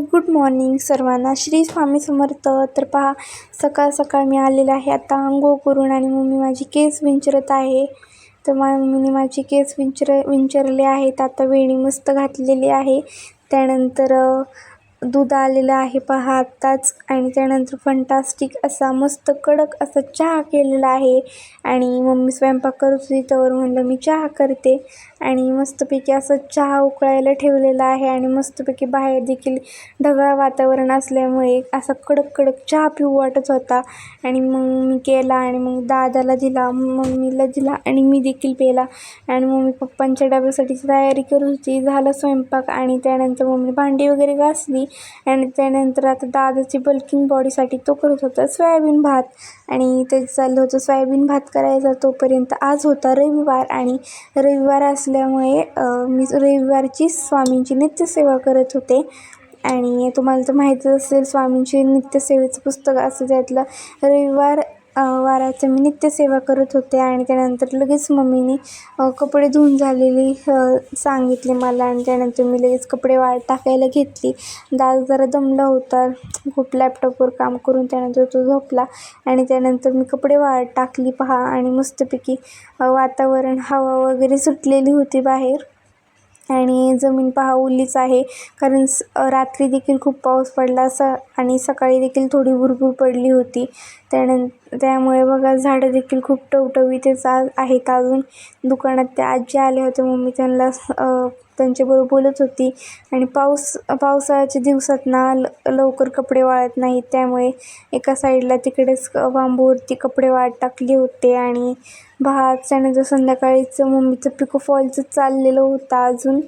Good morning सर्वांना. श्री स्वामी समर्थ. तर पहा सकाळ सकाळ मी आलेलं आहे. आता आंघोळ करून आणि मम्मी माझी केस विंचरत आहे. तर मा मम्मीने माझी केस विंचर विंचरले आहेत. आता वेणी मस्त घातलेली आहे. त्यानंतर दूध आलेलं आहे पहा आत्ताच. आणि त्यानंतर फंटास्टिक असा मस्त कडक असा चहा केलेला आहे. आणि मम्मी स्वयंपाक करत होती त्यावर म्हणलं मी चहा करते. आणि मस्तपैकी असं चहा उकळायला ठेवलेला आहे आणि मस्तपैकी बाहेर देखील ढगाळ वातावरण असल्यामुळे असा कडक कडक चहा पिऊ वाटत होता. आणि मग मी केला आणि मग दादाला दिला मम्मीला दिला आणि मी देखील पेला. आणि मम्मी पप्पांच्या डब्यासाठीची तयारी करत होती. झालं स्वयंपाक आणि त्यानंतर मम्मी भांडी वगैरे घासली. आणि त्यानंतर आता दादाची बल्किंग बॉडीसाठी तो करत होता सोयाबीन भात. आणि ते चाललं होतं सोयाबीन भात करायचा तोपर्यंत आज होता रविवार आणि रविवार असल्यामुळे मी रविवारची स्वामींची नित्यसेवा करत होते. आणि तुम्हाला तर माहीतच असेल स्वामींची नित्यसेवेचं पुस्तक असं त्यातलं रविवार वाराचं मी नित्यसेवा करत होते आणि त्यानंतर लगेच मम्मीने कपडे धुवून झालेली सांगितले मला आणि त्यानंतर मी लगेच कपडे वाळ टाकायला घेतली. दादा जरा दमला होता खूप लॅपटॉपवर काम करून त्यानंतर तो झोपला आणि त्यानंतर मी कपडे वाळत टाकली पहा आणि मस्तपैकी वातावरण हवा वगैरे सुटलेली होती बाहेर. आणि जमीन पहा ओलीच आहे. कारण स रात्री देखील खूप पाऊस पडला स आणि सकाळी देखील थोडी भुरभूर पडली होती. त्यानं त्यामुळे बघा झाडं देखील खूप टवटवीतच आ आहेत अजून. दुकानात त्या आजी आल्या होत्या मम्मी त्यांना त्यांच्याबरोबर बोलत होती. आणि पाऊस पावसाळ्याच्या दिवसात ना ल लवकर कपडे वाळत नाहीत. त्यामुळे एका साईडला तिकडेच बांबूवरती कपडे वाळत टाकले होते. आणि भात जर संध्याकाळीचं मम्मीचं पिको फॉलचं चाललेलं होतं अजून.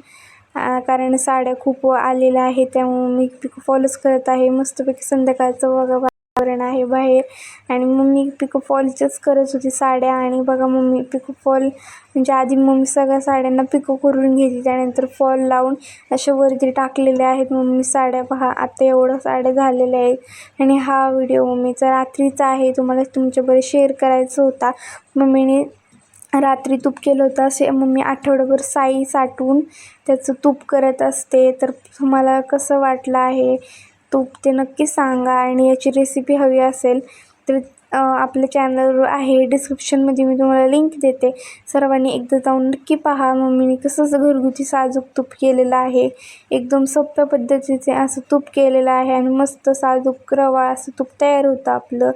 कारण साड्या खूप आलेल्या आहेत. त्यामुळे मी पिको फॉलच करत आहे. मस्तपैकी संध्याकाळचं बघा वातावरण आहे बाहेर. आणि मम्मी पिको फॉलच्याच करत होती साड्या. आणि बघा मम्मी पिको फॉल म्हणजे आधी मम्मी सगळ्या साड्यांना पिको करून घेतली. त्यानंतर फॉल लावून अशा वरती टाकलेल्या आहेत मम्मी साड्या. पहा आता एवढं साड्या झालेल्या आहेत. आणि हा व्हिडिओ मम्मीचा रात्रीचा आहे. तुम्हाला तुमच्याबरोबर शेअर करायचा होता. मम्मीने रात्री तूप केलं होतं. असे मम्मी आठवड्याभर साई साठवून त्याचं तूप करत असते. तर तुम्हाला कसं वाटलं आहे? तूप ते नक्की सांगा आणि याची रेसिपी हवी असेल तर अ, आपल्या चॅनलवर आहे. डिस्क्रिप्शनमध्ये मी तुम्हाला लिंक देते. सर्वांनी एकदा जाऊन नक्की पहा. मम्मीने कसंच घरगुती साजूक तूप केलेलं आहे. एकदम सोप्या पद्धतीचे असं तूप केलेलं आहे आणि मस्त साजूक रवा असं तूप तयार होतं आपलं.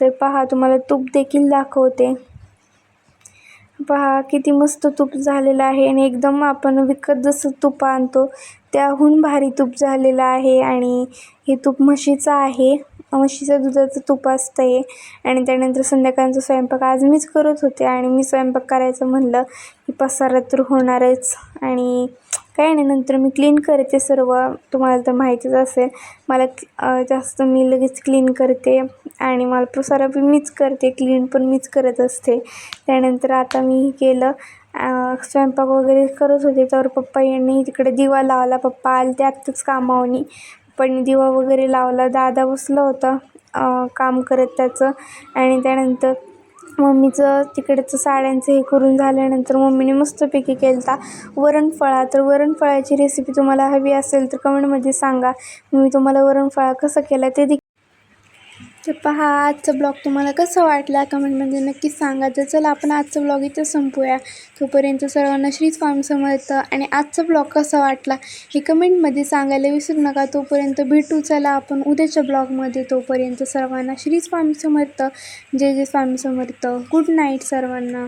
तर पहा तुम्हाला तूप देखील दाखवते. पहा किती मस्त तूप झालेलं आहे आणि एकदम आपण विकत जसं तूप आणतो त्याहून भारी तूप झालेलं आहे आणि हे तूप म्हशीचं आहे. म्हशीचं दुधाचं तूप असतं आहे आणि त्यानंतर संध्याकाळचा स्वयंपाक आज मीच करत होते आणि मी स्वयंपाक करायचं म्हणलं की पसारा तर होणारच. आणि काही नाही नंतर मी क्लीन करते सर्व. तुम्हाला तर माहितीच असेल मला जास्त मी लगेच क्लीन करते. आणि मला पसारा पण मीच करते क्लीन पण मीच करत असते. त्यानंतर आता मी केलं. स्वयंपाक वगैरे करत होते. तर पप्पा यांनी तिकडे दिवा लावला. पप्पा आले ते आत्ताच कामावनी. पप्पांनी दिवा वगैरे लावला. दादा बसला होता काम करत त्याचं. आणि त्यानंतर मम्मीचं तिकडचं साड्यांचं हे करून झाल्यानंतर मम्मीने मस्तपैकी केलता वरणफळा. तर वरणफळाची रेसिपी तुम्हाला हवी असेल तर कमेंटमध्ये सांगा. मी तुम्हाला वरणफळा कसं केला ते देखील तर पहा आजचा ब्लॉग तुम्हाला कसा वाटला? कमेंटमध्ये नक्की सांगा. तर चला आपण आजचा ब्लॉग इथं संपूया. तोपर्यंत सर्वांना श्री स्वामी समर्थ. आणि आजचा ब्लॉग कसा वाटला हे कमेंटमध्ये सांगायला विसरू नका. तोपर्यंत भेटू चला आपण उद्याच्या ब्लॉगमध्ये तोपर्यंत सर्वांना श्री स्वामी समर्थ. जय जय स्वामी समर्थ. गुड नाईट सर्वांना.